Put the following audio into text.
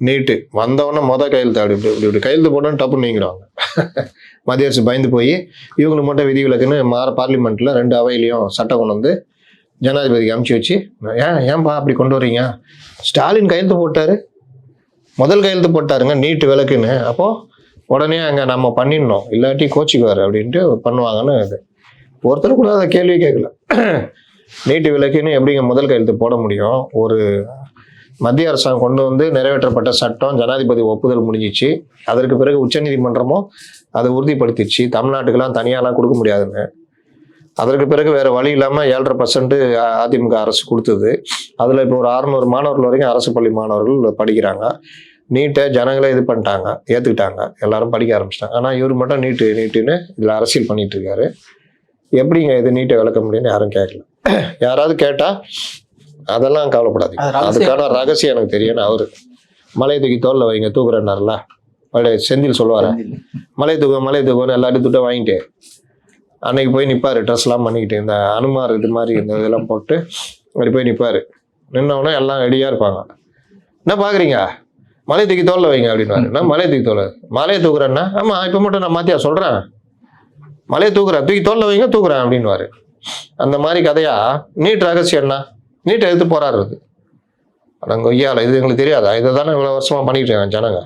நீட்டு. வந்தவொடனே மொதல் கையெழுத்து அப்படி இப்படி இப்படி இப்படி. கையெழுத்து போட்டோன்னு டப்புன்னு நீங்கிறாங்க மத்திய அரசு பயந்து போய் இவங்களுக்கு மட்டும் விதிவிலக்குன்னு மாற பார்லிமெண்ட்டில் ரெண்டு அவையிலையும் சட்டம் கொண்டு வந்து ஜனாதிபதிக்கு அமுச்சு வச்சு ஏன் ஏன்பா அப்படி கொண்டு வர்றீங்க? ஸ்டாலின் கையெழுத்து போட்டாரு. முதல் கையெழுத்து போட்டாருங்க நீட்டு விளக்குன்னு அப்போது உடனே அங்கே நம்ம பண்ணிடணும். இல்லாட்டி கோச்சிக்குவார் அப்படின்ட்டு பண்ணுவாங்கன்னு இது. ஒருத்தர் கூட அதை கேள்வி கேட்கல. நீட்டு விளக்குன்னு எப்படிங்க முதல் கையெழுத்து போட முடியும்? ஒரு மத்திய அரசாங்கம் கொண்டு வந்து நிறைவேற்றப்பட்ட சட்டம் ஜனாதிபதி ஒப்புதல் முடிஞ்சிச்சு. அதற்கு பிறகு உச்சநீதிமன்றமும் அதை உறுதிப்படுத்திடுச்சு தமிழ்நாட்டுக்கெல்லாம் தனியாலாம் கொடுக்க முடியாதுன்னு அதற்கு பிறகு வேறு வழி இல்லாமல் ஏழரை பர்சன்ட்டு அதிமுக அரசு கொடுத்தது. அதில் இப்போ ஒரு அறுநூறு மாணவர்கள் வரைக்கும் அரசு பள்ளி மாணவர்கள் படிக்கிறாங்க. நீட்டை ஜனங்களே இது பண்ணிட்டாங்க ஏற்றுக்கிட்டாங்க எல்லாரும் படிக்க ஆரம்பிச்சிட்டாங்க. ஆனால் இவர் மட்டும் நீட்டு நீட்டுன்னு இதில் அரசியல் பண்ணிகிட்டு இருக்காரு. எப்படிங்க இது நீட்டை விளக்க முடியும்னு யாரும் கேட்கல யாராவது கேட்டால் அதெல்லாம் கவலைப்படாதீங்க. ரகசியம். அதுக்கான ரகசியம் எனக்கு தெரியும் அவரு. மலை தூக்கி தோல்ல வைங்க தூக்குறேன்னார்ல. பழைய செந்தில் சொல்லுவார். மலை தூக்க மலை தூக்கம்னு எல்லாத்தையும் துட்ட வாங்கிட்டு அன்னைக்கு போய் நிற்பாரு ட்ரெஸ்லாம் பண்ணிக்கிட்டு இந்த அனுமார் இது மாதிரி இந்த இதெல்லாம் போட்டு அப்படி போய் நிற்பாரு நின்னவொடனே எல்லாம் ரெடியாக இருப்பாங்க. என்ன பார்க்குறீங்க மலை தூக்கி தோல்ல வைங்க அப்படின்வாரு நான் மலை தூக்கி தோல் மலையை தூக்குறேன்னா ஆமாம் இப்போ மட்டும் நான் மாத்தியா சொல்கிறேன் மலையை தூக்குறேன் தூக்கி தோல்ல வைங்க தூக்குறேன் அப்படின்வாரு அந்த மாதிரி கதையா? நீட் ரகசியம் என்ன? நீட்டை எடுத்து போராடுறது அடங்க ஐயா இது எங்களுக்கு தெரியாதா? இதை தானே இவ்வளோ வருஷமாக பண்ணிக்கிட்டு இருக்காங்க ஜனங்க.